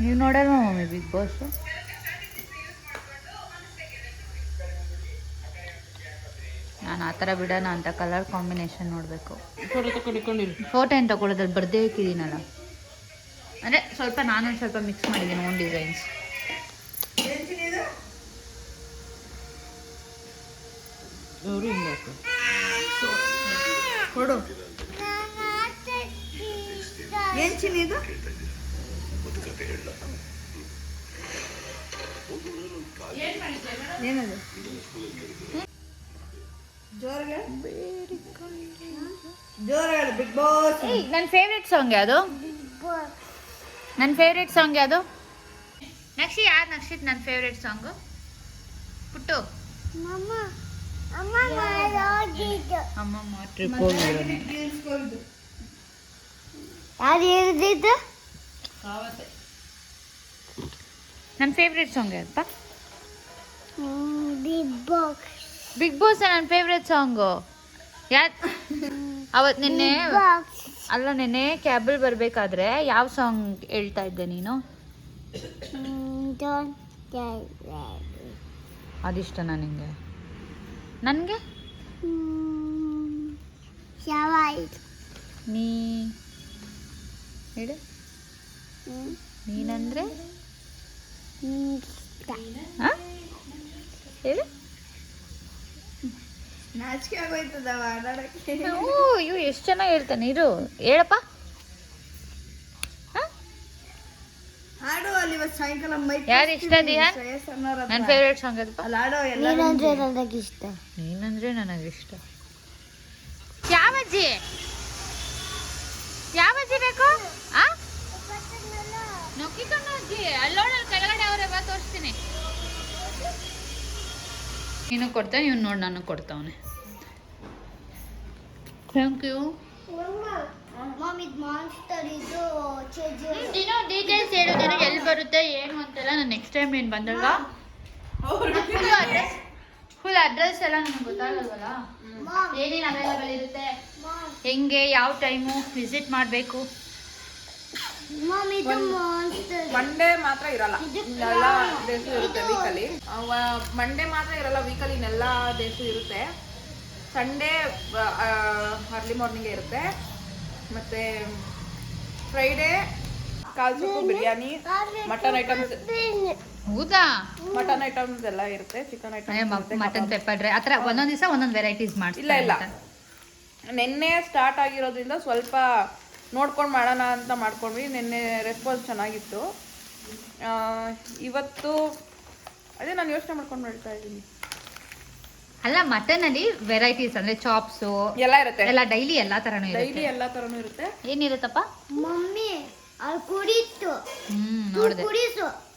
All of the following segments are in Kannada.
ನೀವು ನೋಡೋಣ ಮಮ್ಮಿ ಬಿಗ್ ಬಾಸ್ ನಾನು ಆ ಥರ ಬಿಡೋಣ ಅಂತ ಕಲರ್ ಕಾಂಬಿನೇಷನ್ ನೋಡಬೇಕು. ಫೋಟೋ ಏನು ತಗೊಳ್ಳೋದ್ರಲ್ಲಿ ಬರ್ದೇ ಇಕ್ಕಿದ್ದೀನಲ್ಲ ಅಂದರೆ ಸ್ವಲ್ಪ ನಾನೊಂದು ಸ್ವಲ್ಪ ಮಿಕ್ಸ್ ಮಾಡಿದ್ದೀನಿ ಓನ್ ಡಿಸೈನ್ಸ್ ಕೊಡು. ಏನು ಏನದು ಬಿಗ್ ಬಾಸ್ ನನ್ನ ಫೇವ್ರೆಟ್ ಸಾಂಗ್ ಯಾವುದು ನನ್ನ ಫೇವ್ರೆಟ್ ಸಾಂಗ್ ಯಾವುದು ನಕ್ಷಿ ಯಾರು ನಕ್ಷಿತ್ ನನ್ನ ಫೇವ್ರೆಟ್ ಸಾಂಗು ಪುಟ್ಟು ಯಾರು ಹೇಳಿದ್ದು ನನ್ನ ಫೇವ್ರೆಟ್ ಸಾಂಗ್ ಯಾವ್ದಪ್ಪ ಬಿಗ್ ಬಾಸ್ ಬಿಗ್ ಬಾಸ್ ನನ್ನ ಫೇವ್ರೆಟ್ ಸಾಂಗು ಯಾ ಅವತ್ತು ನಿನ್ನೆ ಅಲ್ಲ ನಿನ್ನೆ ಕ್ಯಾಬಲ್ ಬರಬೇಕಾದ್ರೆ ಯಾವ ಸಾಂಗ್ ಹೇಳ್ತಾ ಇದ್ದೆ ನೀನು? ಅದಿಷ್ಟನಾ ನಿಂಗೆ? ನನಗೆ? ಶವಾಯ್ತು ನೀ ಹೇಳು. ನೀನಂದ್ರೆ? ಹೇಳು. ಓ ಇವು ಎಷ್ಟು ಚೆನ್ನಾಗಿ ಹೇಳ್ತಾನೆ? ಇರು ಹೇಳಪ್ಪ. ಯಾರು ಇಷ್ಟ ನನ್ನ ಫೇವ್ರೇಟ್ ಸಾಂಗ್ ನೀನಂದ್ರೆ ನನಗೆ ಇಷ್ಟ ನೀನಂದ್ರೆ ನನಗಿಷ್ಟ. ಯಾವ ಅಜ್ಜಿ? ಯಾವ ಅಜ್ಜಿ ಬೇಕು? ಆ? ನೊಕ್ಕಿಕೊಂಡು ಅಜ್ಜಿ ಅವರೇ ಬಾ ತೋರಿಸ್ತೀನಿ. ನೀನು ಕೊಡ್ತೇನೆ ಇವ್ನು ನೋಡಿ ನಾನು ಕೊಡ್ತಾವನೆ. ಥ್ಯಾಂಕ್ ಯು ಮಮ್ ಇದು ಮಾನ್ಸ್ಟರ್ ಇದು ಚೇಜ್ ನೀನು ಡೀಟೇಲ್ಸ್ ಹೇಳು ನನಗೆ ಎಲ್ಲಿ ಬರುತ್ತೆ ಏನು ಅಂತೆಲ್ಲ ನಾನು ನೆಕ್ಸ್ಟ್ ಟೈಮ್ ಏನು ಬಂದಾಗ ಫುಲ್ ಅಡ್ರೆಸ್ ಫುಲ್ ಅಡ್ರೆಸ್ ಎಲ್ಲ ನನಗೆ ಗೊತ್ತಾಗಲ್ವಲ್ಲ? ಏನೇನು ಅವೈಲಬಲ್ ಇರುತ್ತೆ? ಹೆಂಗೆ ಯಾವ ಟೈಮು ವಿಸಿಟ್ ಮಾಡಬೇಕು? ಮಂಡೇ ಮಾತ್ರ ಇರಲ್ಲ. ಇನ್ನೆಲ್ಲ ಡೇಸು ಇರುತ್ತೆ ವೀಕಲ್ಲಿ ಮಂಡೇ ಮಾತ್ರ ಇರಲ್ಲ ವೀಕಲ್ಲಿ ಇನ್ನೆಲ್ಲ ಡೇಸು ಇರುತ್ತೆ. ಸಂಡೇ ಅರ್ಲಿ ಮಾರ್ನಿಂಗ್ ಇರುತ್ತೆ. ಮತ್ತೆ ಫ್ರೈಡೇ ಕಾಲ್ಸೂಪು ಬಿರಿಯಾನಿ ಮಟನ್ ಐಟಮ್ಸ್ ಹೌದಾ? ಮಟನ್ ಐಟಮ್ಸ್ ಎಲ್ಲ ಇರುತ್ತೆ chicken items mutton pepper dry ಆ ಥರ ಒಂದೊಂದು ದಿವಸ ಒಂದೊಂದು ವೆರೈಟೀಸ್ ಮಾಡಿ ಇಲ್ಲ. ಇಲ್ಲ ನಿನ್ನೆ ಸ್ಟಾರ್ಟ್ ಆಗಿರೋದ್ರಿಂದ ಸ್ವಲ್ಪ ನೋಡ್ಕೊಂಡು ಮಾಡೋಣ ಅಂತ ಮಾಡ್ಕೊಂಡ್ವಿ. ನಿನ್ನೆ ರೆಸ್ಪಾನ್ಸ್ ಚೆನ್ನಾಗಿತ್ತು. ಆ, ಇವತ್ತು ಅದೇ ನಾನು ಯೋಚನೆ ಮಾಡ್ಕೊಂಡು ಮಾಡ್ತಾ ಇದ್ದೀನಿ. ಅಲ್ಲ ಮಟನ್ ಅಲ್ಲಿ ವೆರೈಟೀಸ್ ಅಂದ್ರೆ ಚಾಪ್ಸ್ ಎಲ್ಲ ಇರುತ್ತೆ. ಎಲ್ಲ ಡೈಲಿ ಎಲ್ಲಾ ತರನು ಡೈಲಿ ಎಲ್ಲ ತರನು ಇರುತ್ತೆ. ಏನಿರುತ್ತಪ್ಪ? ಮಮ್ಮಿ ಅಲ್ಲಿ ಕುಡಿತು ಹ್ಮ್ ನೋಡ್ದೆ. ಕುಡಿಸು.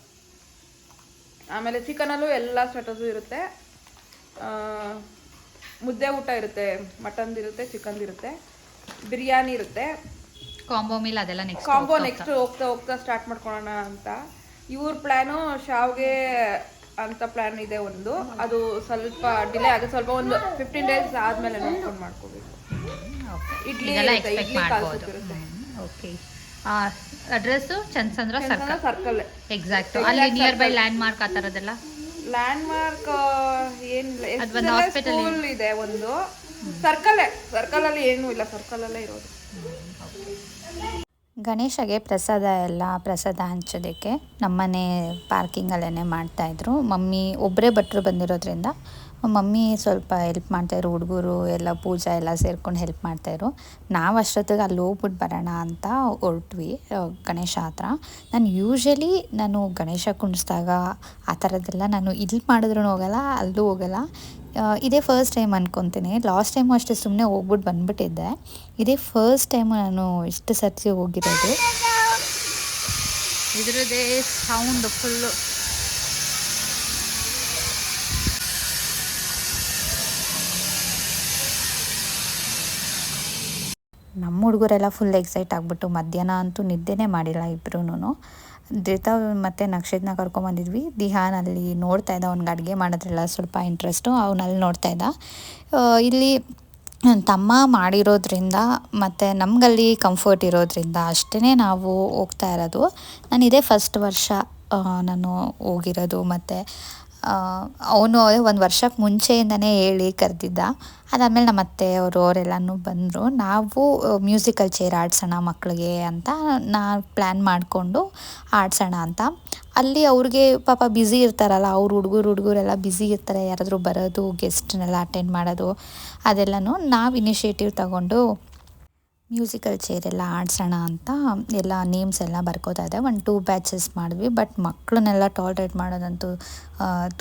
ಆಮೇಲೆ ಚಿಕನಲ್ಲೂ ಎಲ್ಲ ಸ್ಟಾರ್ಟರ್ಸು ಇರುತ್ತೆ. ಆ, ಮುದ್ದೆ ಊಟ ಇರುತ್ತೆ. ಮಟನ್ ಇರುತ್ತೆ ಚಿಕನ್ ಇರುತ್ತೆ. ಬಿರಿಯಾನಿ ಇರುತ್ತೆ. ಕಾಂಬೋ ಮೀಲ್ ಅದೆಲ್ಲ ನೆಕ್ಸ್ಟ್ ಕಾಂಬೋ ನೆಕ್ಸ್ಟ್ ಹೋಗ್ತಾ. ಹೋಗ್ತಾ ಸ್ಟಾರ್ಟ್ ಮಾಡ್ಕೊಳ್ಳೋಣ ಅಂತ. ಇವ್ರ ಪ್ಲಾನು ಶಾವ್ಗೆ ಅಂತ ಪ್ಲಾನ್ ಇದೆ ಒಂದು. ಅದು ಸ್ವಲ್ಪ ಡಿಲೇ ಆಗುತ್ತೆ. ಸ್ವಲ್ಪ ಒಂದು ಫಿಫ್ಟೀನ್ ಡೇಸ್ ಆದ್ಮೇಲೆ ನೋಡ್ಕೊಂಡು ಮಾಡ್ಕೋಬೇಕು. Idli okay address Chandsandra circle. Circle exact ಅಲ್ಲಿ ನಿಯರ್ ಬೈ ಲ್ಯಾಂಡ್ ಮಾರ್ಕ್ ಆ ಥರದ್ದೆಲ್ಲ ಲ್ಯಾಂಡ್ ಮಾರ್ಕ್ ಏನಿಲ್ಲ ಹಾಸ್ಪಿಟಲ್ ಇದೆ ಒಂದು. ಸರ್ಕಲ್ ಸರ್ಕಲ್ ಅಲ್ಲಿ ಏನೂ ಇಲ್ಲ. ಸರ್ಕಲ್ ಅಲ್ಲೇ ಇರೋದು. ಗಣೇಶಗೆ ಪ್ರಸಾದ ಎಲ್ಲ ಪ್ರಸಾದ ಹಂಚೋದಕ್ಕೆ ನಮ್ಮನೆ ಪಾರ್ಕಿಂಗಲ್ಲೇ ಮಾಡ್ತಾಯಿದ್ರು ಮಮ್ಮಿ ಒಬ್ಬರೇ ಭಟ್ರು ಬಂದಿರೋದ್ರಿಂದ ಮಮ್ಮಿ ಸ್ವಲ್ಪ ಹೆಲ್ಪ್ ಮಾಡ್ತಾಯಿದ್ರು ಹುಡುಗರು ಎಲ್ಲ ಪೂಜಾ ಎಲ್ಲ ಸೇರ್ಕೊಂಡು ಹೆಲ್ಪ್ ಮಾಡ್ತಾಯಿದ್ರು ನಾವು ಅಷ್ಟೊತ್ತಿಗೆ ಅಲ್ಲಿ ಹೋಗ್ಬಿಟ್ಟು ಬರೋಣ ಅಂತ ಹೊರಟ್ವಿ ಗಣೇಶ ಹತ್ರ. ನಾನು ಯೂಶ್ವಲಿ ನಾನು ಗಣೇಶ ಕುಣಿಸ್ದಾಗ ಆ ಥರದ್ದೆಲ್ಲ ನಾನು ಇಲ್ಲಿ ಮಾಡಿದ್ರೂ ಹೋಗಲ್ಲ, ಅಲ್ಲೂ ಹೋಗಲ್ಲ. ಇದೇ ಫಸ್ಟ್ ಟೈಮ್ ಅನ್ಕೊತೀನಿ. ಲಾಸ್ಟ್ ಟೈಮು ಅಷ್ಟೇ ಸುಮ್ಮನೆ ಹೋಗ್ಬಿಟ್ಟು ಬಂದ್ಬಿಟ್ಟಿದ್ದೆ. ಇದೇ ಫಸ್ಟ್ ಟೈಮು ನಾನು ಇಷ್ಟು ಸರ್ತಿ ಹೋಗಿರೋದು. ಇದರದ್ದೇ ಸೌಂಡ್ ಫುಲ್ಲು ನಮ್ಮ ಹುಡುಗರೆಲ್ಲ ಫುಲ್ ಎಕ್ಸೈಟ್ ಆಗಿಬಿಟ್ಟು ಮಧ್ಯಾಹ್ನ ಅಂತೂ ನಿದ್ದೆನೇ ಮಾಡಿಲ್ಲ ಇಬ್ರೂ ಧೃತ ಮತ್ತು ನಕ್ಷತ್ರನ ಕರ್ಕೊಂಬಂದಿದ್ವಿ ದಿಹಾನ್ ಅಲ್ಲಿ ನೋಡ್ತಾ ಇದ್ದ ಅವ್ನಿಗೆ ಅಡುಗೆ ಮಾಡೋದ್ರೆಲ್ಲ ಸ್ವಲ್ಪ ಇಂಟ್ರೆಸ್ಟು ಅವ್ನು ಅಲ್ಲಿ ನೋಡ್ತಾ ಇದ್ದ. ಇಲ್ಲಿ ತಮ್ಮ ಮಾಡಿರೋದ್ರಿಂದ ಮತ್ತು ನಮಗಲ್ಲಿ ಕಂಫರ್ಟ್ ಇರೋದ್ರಿಂದ ಅಷ್ಟೇ ನಾವು ಹೋಗ್ತಾ ಇರೋದು. ನಾನು ಇದೇ ಫಸ್ಟ್ ವರ್ಷ ನಾನು ಹೋಗಿರೋದು. ಮತ್ತು ಅವನು ಒಂದು ವರ್ಷಕ್ಕೆ ಮುಂಚೆಯಿಂದನೇ ಹೇಳಿ ಕರೆದಿದ್ದ. ಅದಾದಮೇಲೆ ನಮ್ಮ ಅತ್ತೆ ಅವರು ಅವರೆಲ್ಲನೂ ಬಂದರು. ನಾವು ಮ್ಯೂಸಿಕಲ್ ಚೇರ್ ಆಡ್ಸೋಣ ಮಕ್ಕಳಿಗೆ ಅಂತ ನಾ ಪ್ಲ್ಯಾನ್ ಮಾಡಿಕೊಂಡು ಆಡ್ಸೋಣ ಅಂತ. ಅಲ್ಲಿ ಅವ್ರಿಗೆ ಪಾಪ ಬ್ಯುಸಿ ಇರ್ತಾರಲ್ಲ, ಅವ್ರು ಹುಡುಗರು ಹುಡುಗರೆಲ್ಲ ಬ್ಯುಸಿ ಇರ್ತಾರೆ. ಯಾರಾದರೂ ಬರೋದು ಗೆಸ್ಟ್ನೆಲ್ಲ ಅಟೆಂಡ್ ಮಾಡೋದು, ಅದೆಲ್ಲನೂ ನಾವು ಇನಿಷಿಯೇಟಿವ್ ತಗೊಂಡು ಮ್ಯೂಸಿಕಲ್ ಚೇರ್ ಎಲ್ಲ ಆಡ್ಸೋಣ ಅಂತ ಎಲ್ಲ ನೇಮ್ಸ್ ಎಲ್ಲ ಬರ್ಕೋತಾ ಇದೆ. ಒಂದು ಟೂ ಬ್ಯಾಚಸ್ ಮಾಡಿದ್ವಿ ಬಟ್ ಮಕ್ಕಳನ್ನೆಲ್ಲ ಟಾಲ್ರೇಟ್ ಮಾಡೋದಂತೂ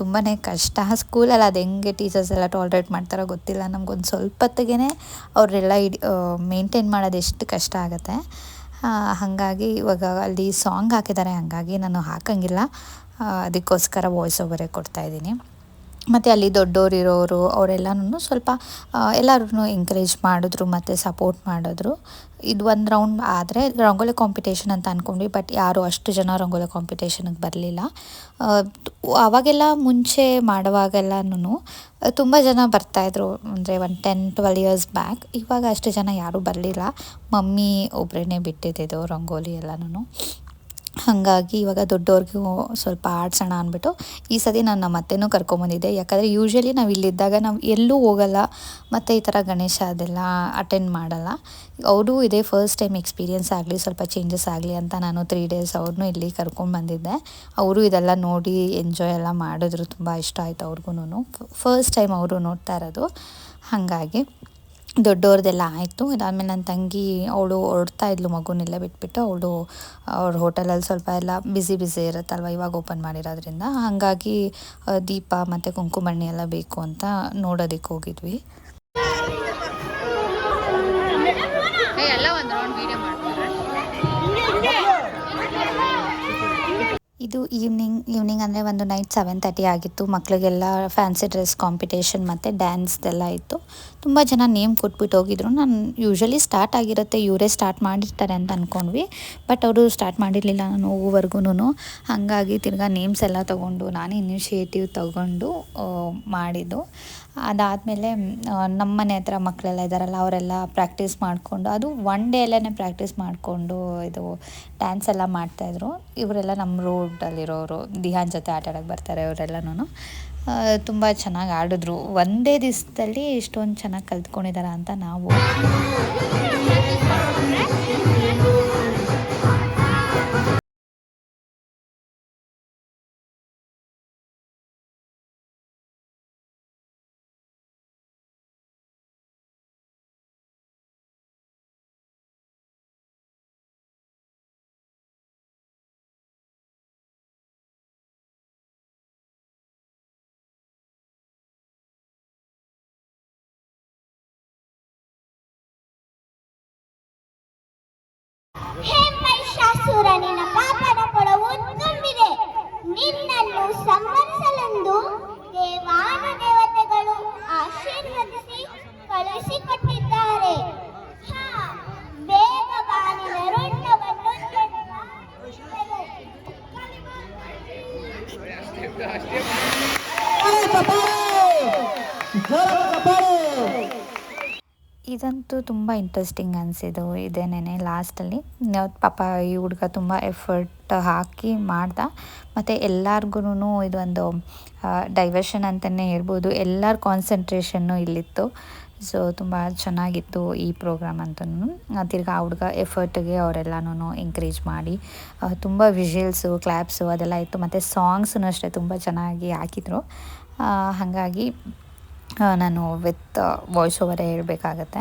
ತುಂಬಾ ಕಷ್ಟ. ಸ್ಕೂಲಲ್ಲಿ ಅದು ಹೆಂಗೆ ಟೀಚರ್ಸ್ ಎಲ್ಲ ಟಾಲ್ರೇಟ್ ಮಾಡ್ತಾರೋ ಗೊತ್ತಿಲ್ಲ. ನಮ್ಗೊಂದು ಸ್ವಲ್ಪ ಹೊತ್ತಿಗೆ ಅವರೆಲ್ಲ ಇಡಿ ಮೇಂಟೈನ್ ಮಾಡೋದು ಎಷ್ಟು ಕಷ್ಟ ಆಗುತ್ತೆ. ಹಾಗಾಗಿ ಇವಾಗ ಅಲ್ಲಿ ಸಾಂಗ್ ಹಾಕಿದ್ದಾರೆ, ಹಾಗಾಗಿ ನಾನು ಹಾಕಂಗಿಲ್ಲ. ಅದಕ್ಕೋಸ್ಕರ ವಾಯ್ಸ್ ಓವರೇ ಕೊಡ್ತಾಯಿದ್ದೀನಿ ಮತ್ತು ಅಲ್ಲಿ ದೊಡ್ಡೋರು ಇರೋರು ಅವರೆಲ್ಲನೂ ಸ್ವಲ್ಪ ಎಲ್ಲರೂ ಎಂಕರೇಜ್ ಮಾಡಿದ್ರು ಮತ್ತು ಸಪೋರ್ಟ್ ಮಾಡಿದ್ರು. ಇದು ಒಂದು ರೌಂಡ್ ಆದರೆ ರಂಗೋಲಿ ಕಾಂಪಿಟೇಷನ್ ಅಂತ ಅಂದ್ಕೊಂಡ್ವಿ ಬಟ್ ಯಾರು ಅಷ್ಟು ಜನ ರಂಗೋಲಿ ಕಾಂಪಿಟೇಷನ್ಗೆ ಬರಲಿಲ್ಲ. ಅವಾಗೆಲ್ಲ ಮುಂಚೆ ಮಾಡುವಾಗೆಲ್ಲನೂ ತುಂಬ ಜನ ಬರ್ತಾಯಿದ್ರು ಅಂದರೆ ಒಂದು ಟೆನ್ ಟ್ವೆಲ್ ಇಯರ್ಸ್ ಬ್ಯಾಕ್ ಇವಾಗ ಅಷ್ಟು ಜನ ಯಾರೂ ಬರಲಿಲ್ಲ. ಮಮ್ಮಿ ಒಬ್ಬರೇ ಬಿಟ್ಟಿದ್ದು ರಂಗೋಲಿ ಎಲ್ಲನೂ ಹಾಗಾಗಿ ಇವಾಗ ದೊಡ್ಡವ್ರಿಗೂ ಸ್ವಲ್ಪ ಆಡ್ಸೋಣ ಅಂದ್ಬಿಟ್ಟು ಈ ಸತಿ ನಾನು ನಮ್ಮ ಅತ್ತೆನೂ ಕರ್ಕೊಂಬಂದಿದ್ದೆ. ಯಾಕಂದರೆ ಯೂಶ್ವಲಿ ನಾವು ಇಲ್ಲಿದ್ದಾಗ ನಾವು ಎಲ್ಲೂ ಹೋಗಲ್ಲ. ಮತ್ತು ಈ ಥರ ಗಣೇಶ ಅದೆಲ್ಲ ಅಟೆಂಡ್ ಮಾಡಲ್ಲ. ಅವರು ಇದೇ ಫಸ್ಟ್ ಟೈಮ್ ಎಕ್ಸ್ಪೀರಿಯೆನ್ಸ್ ಆಗಲಿ, ಸ್ವಲ್ಪ ಚೇಂಜಸ್ ಆಗಲಿ ಅಂತ ನಾನು ತ್ರೀ ಡೇಸ್ ಅವ್ರನ್ನೂ ಇಲ್ಲಿ ಕರ್ಕೊಂಡು ಬಂದಿದ್ದೆ ಅವರು ಇದೆಲ್ಲ ನೋಡಿ ಎಂಜಾಯ್ ಎಲ್ಲ ಮಾಡಿದ್ರು. ತುಂಬ ಇಷ್ಟ ಆಯಿತು ಅವ್ರಿಗೂ ಫಸ್ಟ್ ಟೈಮ್ ಅವರು ನೋಡ್ತಾ ಇರೋದು. ಹಾಗಾಗಿ ದೊಡ್ಡವ್ರದ್ದೆಲ್ಲ ಆಯಿತು. ಇದಾದಮೇಲೆ ನನ್ನ ತಂಗಿ ಅವಳು ಹೊರಡ್ತಾ ಇದ್ಲು ಮಗುನೆಲ್ಲ ಬಿಟ್ಬಿಟ್ಟು. ಅವಳು ಅವ್ರ ಹೋಟೆಲಲ್ಲಿ ಸ್ವಲ್ಪ ಎಲ್ಲ ಬ್ಯುಸಿ ಬ್ಯುಸಿ ಇರುತ್ತಲ್ವ ಇವಾಗ ಓಪನ್ ಮಾಡಿರೋದ್ರಿಂದ. ಹಾಗಾಗಿ ದೀಪ ಮತ್ತು ಕುಂಕುಮಣ್ಣಿ ಎಲ್ಲ ಬೇಕು ಅಂತ ನೋಡೋದಕ್ಕೆ ಹೋಗಿದ್ವಿ. ಇದು ಈವ್ನಿಂಗ್ ಈವ್ನಿಂಗ್ ಅಂದರೆ ಒಂದು ನೈಟ್ ಸೆವೆನ್ ತರ್ಟಿ ಆಗಿತ್ತು. ಮಕ್ಕಳಿಗೆಲ್ಲ ಫ್ಯಾನ್ಸಿ ಡ್ರೆಸ್ ಕಾಂಪಿಟೇಷನ್ ಮತ್ತು ಡ್ಯಾನ್ಸ್ದೆಲ್ಲ ಇತ್ತು. ತುಂಬ ಜನ ನೇಮ್ ಕೊಟ್ಬಿಟ್ಟು ಹೋಗಿದ್ರು. ನಾನು ಯೂಶ್ವಲಿ ಸ್ಟಾರ್ಟ್ ಆಗಿರುತ್ತೆ, ಇವರೇ ಸ್ಟಾರ್ಟ್ ಮಾಡಿರ್ತಾರೆ ಅಂತ ಅಂದ್ಕೊಂಡ್ವಿ ಬಟ್ ಅವರು ಸ್ಟಾರ್ಟ್ ಮಾಡಿರಲಿಲ್ಲ ನಾನು ಹೋಗುವವರೆಗೂನು ಹಾಗಾಗಿ ತಿರ್ಗಾ ನೇಮ್ಸ್ ಎಲ್ಲ ತೊಗೊಂಡು, ನಾನು ಇನಿಷಿಯೇಟಿವ್ ತೊಗೊಂಡು ಮಾಡಿದ್ದು. ಅದಾದಮೇಲೆ ನಮ್ಮ ಮನೆ ಹತ್ರ ಮಕ್ಕಳೆಲ್ಲ ಇದ್ದಾರಲ್ಲ ಅವರೆಲ್ಲ ಪ್ರಾಕ್ಟೀಸ್ ಮಾಡಿಕೊಂಡು, ಅದು ಒನ್ ಡೇ ಅಲ್ಲೇ ಪ್ರಾಕ್ಟೀಸ್ ಮಾಡಿಕೊಂಡು ಇದು ಡ್ಯಾನ್ಸ್ ಎಲ್ಲ ಮಾಡ್ತಾಯಿದ್ರು ಇವರೆಲ್ಲ ನಮ್ಮ ರೋಡಲ್ಲಿರೋರು ದಿಹಾನ್ ಜೊತೆ ಆಟ ಆಡೋಕ್ಕೆ ಬರ್ತಾರೆ ಅವರೆಲ್ಲನೂ ತುಂಬ ಚೆನ್ನಾಗಿ ಆಡಿದ್ರು. ಒಂದೇ ದಿವಸದಲ್ಲಿ ಇಷ್ಟೊಂದು ಚೆನ್ನಾಗಿ ಕಲ್ತ್ಕೊಂಡಿದ್ದಾರೆ ಅಂತ ನಾವು. ಮಹಿಷಾಸುರನಿನ ಪಾಪದ ಕೊಳವು ತುಂಬಿದೆ. ನಿನ್ನನ್ನು ಸಂಹರಿಸಲೆಂದು ದೇವಾನ ದೇವತೆಗಳು ಆಶೀರ್ವದಿಸಿ ಕಳುಹಿಸಿಕೊಟ್ಟಿದ್ದಾರೆ. ಬೇಗ ಬಾನಿನ ರುಂಡವನ್ನು ಇದಂತೂ ತುಂಬ ಇಂಟ್ರೆಸ್ಟಿಂಗ್ ಅನಿಸಿದ್ದು ಇದೇನೇ ಲಾಸ್ಟಲ್ಲಿ ಪಾಪ ಈ ಹುಡುಗ ತುಂಬ ಎಫರ್ಟ್ ಹಾಕಿ ಮಾಡ್ದ. ಮತ್ತು ಎಲ್ಲಾರ್ಗು ಇದೊಂದು ಡೈವರ್ಷನ್ ಅಂತಲೇ ಹೇಳ್ಬೋದು. ಎಲ್ಲರ ಕಾನ್ಸಂಟ್ರೇಷನ್ನು ಇಲ್ಲಿತ್ತು. ಸೊ ತುಂಬ ಚೆನ್ನಾಗಿತ್ತು ಈ ಪ್ರೋಗ್ರಾಮ್ ಅಂತೂ ತಿರ್ಗಿ ಆ ಹುಡುಗ ಎಫರ್ಟ್ಗೆ ಅವರೆಲ್ಲನೂ ಎಂಕರೇಜ್ ಮಾಡಿ ತುಂಬ ವಿಷುವಲ್ಸು ಕ್ಲ್ಯಾಪ್ಸು ಅದೆಲ್ಲ ಇತ್ತು. ಮತ್ತು ಸಾಂಗ್ಸೂ ಅಷ್ಟೇ ತುಂಬ ಚೆನ್ನಾಗಿ ಹಾಕಿದ್ರು. ಹಾಗಾಗಿ ನಾನು ವಿತ್ ವಾಯ್ಸ್ ಓವರೇ ಹೇಳಬೇಕಾಗತ್ತೆ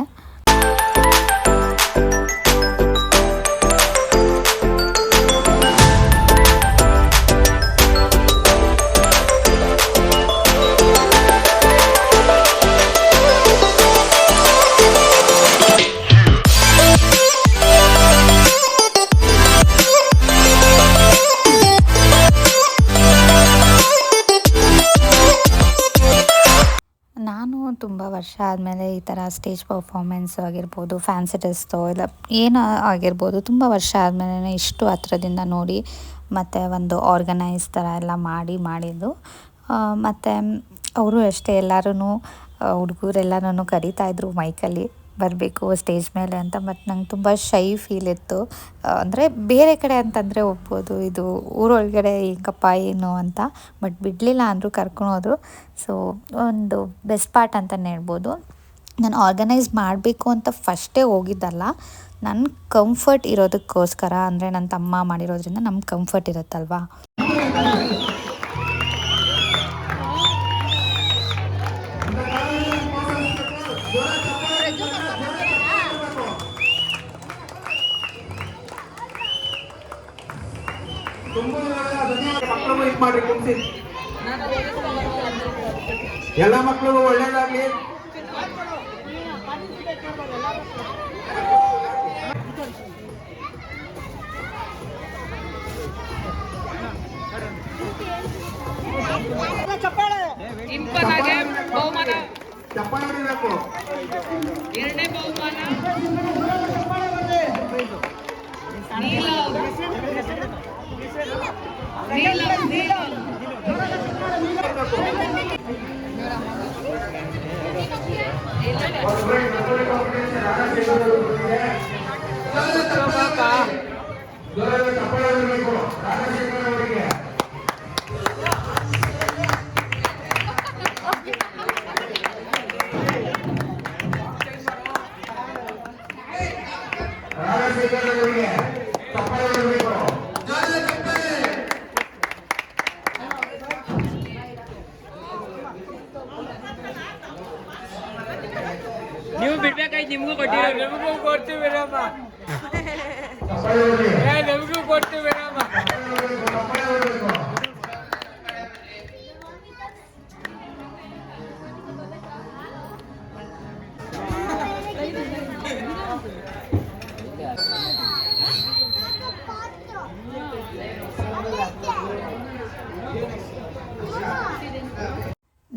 ವರ್ಷ ಆದಮೇಲೆ ಈ ಥರ ಸ್ಟೇಜ್ ಪರ್ಫಾರ್ಮೆನ್ಸ್ ಆಗಿರ್ಬೋದು ಫ್ಯಾನ್ಸಿ ಡ್ರೆಸ್ಸು ಇಲ್ಲ ಏನು ಆಗಿರ್ಬೋದು, ತುಂಬ ವರ್ಷ ಆದಮೇಲೆ ಇಷ್ಟು ಹತ್ರದಿಂದ ನೋಡಿ ಮತ್ತು ಒಂದು ಆರ್ಗನೈಸ್ ಥರ ಎಲ್ಲ ಮಾಡಿ, ಮಾಡಿದ್ದು. ಮತ್ತು ಅವರು ಅಷ್ಟೇ ಎಲ್ಲರೂ ಹುಡುಗರೆಲ್ಲರೂ ಕರಿತಾ ಇದ್ದರು ಮೈಕಲ್ಲಿ ಬರಬೇಕು ಸ್ಟೇಜ್ ಮೇಲೆ ಅಂತ ಮತ್ತು ನಂಗೆ ತುಂಬ ಶೈ ಫೀಲ್ ಇತ್ತು. ಅಂದರೆ ಬೇರೆ ಕಡೆ ಅಂತಂದರೆ ಒಪ್ಬೋದು, ಇದು ಊರೊಳಗಡೆ ಹೆಂಗಪ್ಪ ಏನು ಅಂತ ಬಟ್ ಬಿಡಲಿಲ್ಲ ಅಂದರೂ ಕರ್ಕೊಂಡು ಹೋದರು. ಸೊ ಒಂದು ಬೆಸ್ಟ್ ಪಾರ್ಟ್ ಅಂತಲೇ ಹೇಳ್ಬೋದು. ನಾನು ಆರ್ಗನೈಸ್ ಮಾಡಬೇಕು ಅಂತ ಫಸ್ಟೇ ಹೋಗಿದ್ದಲ್ಲ ನನ್ನ ಕಂಫರ್ಟ್ ಇರೋದಕ್ಕೋಸ್ಕರ, ಅಂದರೆ ನನ್ನ ತಮ್ಮ ಮಾಡಿರೋದ್ರಿಂದ ನಮ್ಗೆ ಕಂಫರ್ಟ್ ಇರುತ್ತಲ್ವಾ? ಮಾಡ್ರಿ ಕುಂಸಿ ಎಲ್ಲ ಮಕ್ಕಳಿಗೂ ಒಳ್ಳೇದಾಗ್ಲಿ. Bye. ನಿಮ್ಗೂ ಕೊಟ್ಟಿರೋ ನಮಗೂ ಕೊಡ್ತೀವಿ ರಾಮ ಚಪ್ಪಾಳೆ ಹೊಡಿ ಏ ನಮಗೂ ಕೊಡ್ತೀವಿ ರಾಮ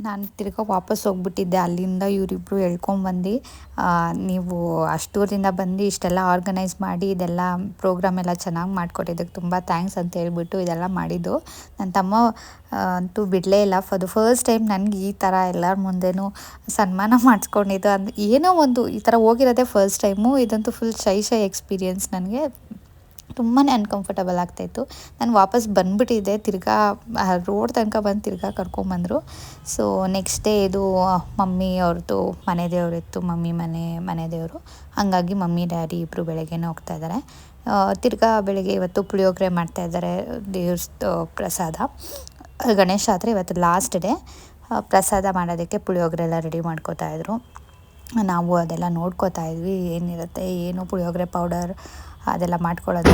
ನಾನು ತಿರ್ಗಾ ವಾಪಸ್ ಹೋಗ್ಬಿಟ್ಟಿದ್ದೆ. ಅಲ್ಲಿಂದ ಇವರಿಬ್ರು ಎಳ್ಕೊಂಬಂದು ಆ, ನೀವು ಅಷ್ಟೂರಿಂದ ಬಂದು ಇಷ್ಟೆಲ್ಲ ಆರ್ಗನೈಸ್ ಮಾಡಿ ಇದೆಲ್ಲ ಪ್ರೋಗ್ರಾಮ್ ಎಲ್ಲ ಚೆನ್ನಾಗಿ ಮಾಡಿಕೊಟ್ಟಿದ್ದಕ್ಕೆ ತುಂಬ ಥ್ಯಾಂಕ್ಸ್ ಅಂತ ಹೇಳ್ಬಿಟ್ಟು ಇದೆಲ್ಲ ಮಾಡಿದ್ದು. ನನ್ನ ತಮ್ಮ ಅಂತೂ ಬಿಡಲೇ ಇಲ್ಲ. ಫಾರ್ ದ ಫಸ್ಟ್ ಟೈಮ್ ನನಗೆ ಈ ಥರ ಎಲ್ಲರ ಮುಂದೆನೂ ಸನ್ಮಾನ ಮಾಡಿಸ್ಕೊಂಡಿದ್ದು. ಅದು ಏನೋ ಒಂದು ಈ ಥರ ಹೋಗಿರೋದೇ ಫಸ್ಟ್ ಟೈಮು ಇದಂತೂ ಫುಲ್ ಶೈ ಶೈ ಎಕ್ಸ್ಪೀರಿಯನ್ಸ್ ನನಗೆ. ತುಂಬಾ ಅನ್ಕಂಫರ್ಟಬಲ್ ಆಗ್ತಾಯಿತ್ತು ನಾನು ವಾಪಸ್ ಬಂದುಬಿಟ್ಟಿದ್ದೆ, ತಿರ್ಗಾ ರೋಡ್ ತನಕ ಬಂದು ತಿರ್ಗಾ ಕರ್ಕೊಂಬಂದರು ಸೊ ನೆಕ್ಸ್ಟ್ ಡೇ ಇದು ಮಮ್ಮಿ ಅವ್ರದ್ದು ಮನೆ ದೇವರಿತ್ತು ಮಮ್ಮಿ ಮನೆ ಮನೆ ದೇವರು. ಹಾಗಾಗಿ ಮಮ್ಮಿ, ಡ್ಯಾಡಿ ಇಬ್ಬರು ಬೆಳಗ್ಗೆನೇ ಹೋಗ್ತಾ ಇದ್ದಾರೆ ತಿರ್ಗಾ ಬೆಳಗ್ಗೆ ಇವತ್ತು ಪುಳಿಯೋಗರೆ ಮಾಡ್ತಾ ಇದ್ದಾರೆ ದೇವ್ರದ್ದು ಪ್ರಸಾದ. ಗಣೇಶ ಆದರೆ ಇವತ್ತು ಲಾಸ್ಟ್ ಡೇ ಪ್ರಸಾದ ಮಾಡೋದಕ್ಕೆ ಪುಳಿಯೋಗರೆ ಎಲ್ಲ ರೆಡಿ ಮಾಡ್ಕೋತಾ ಇದ್ರು. ನಾವು ಅದೆಲ್ಲ ನೋಡ್ಕೋತಾ ಇದ್ವಿ, ಏನಿರುತ್ತೆ, ಏನು ಪುಳಿಯೋಗರೆ ಪೌಡರ್ ಅದೆಲ್ಲ ಮಾಡ್ಕೊಳ್ಳೋದು.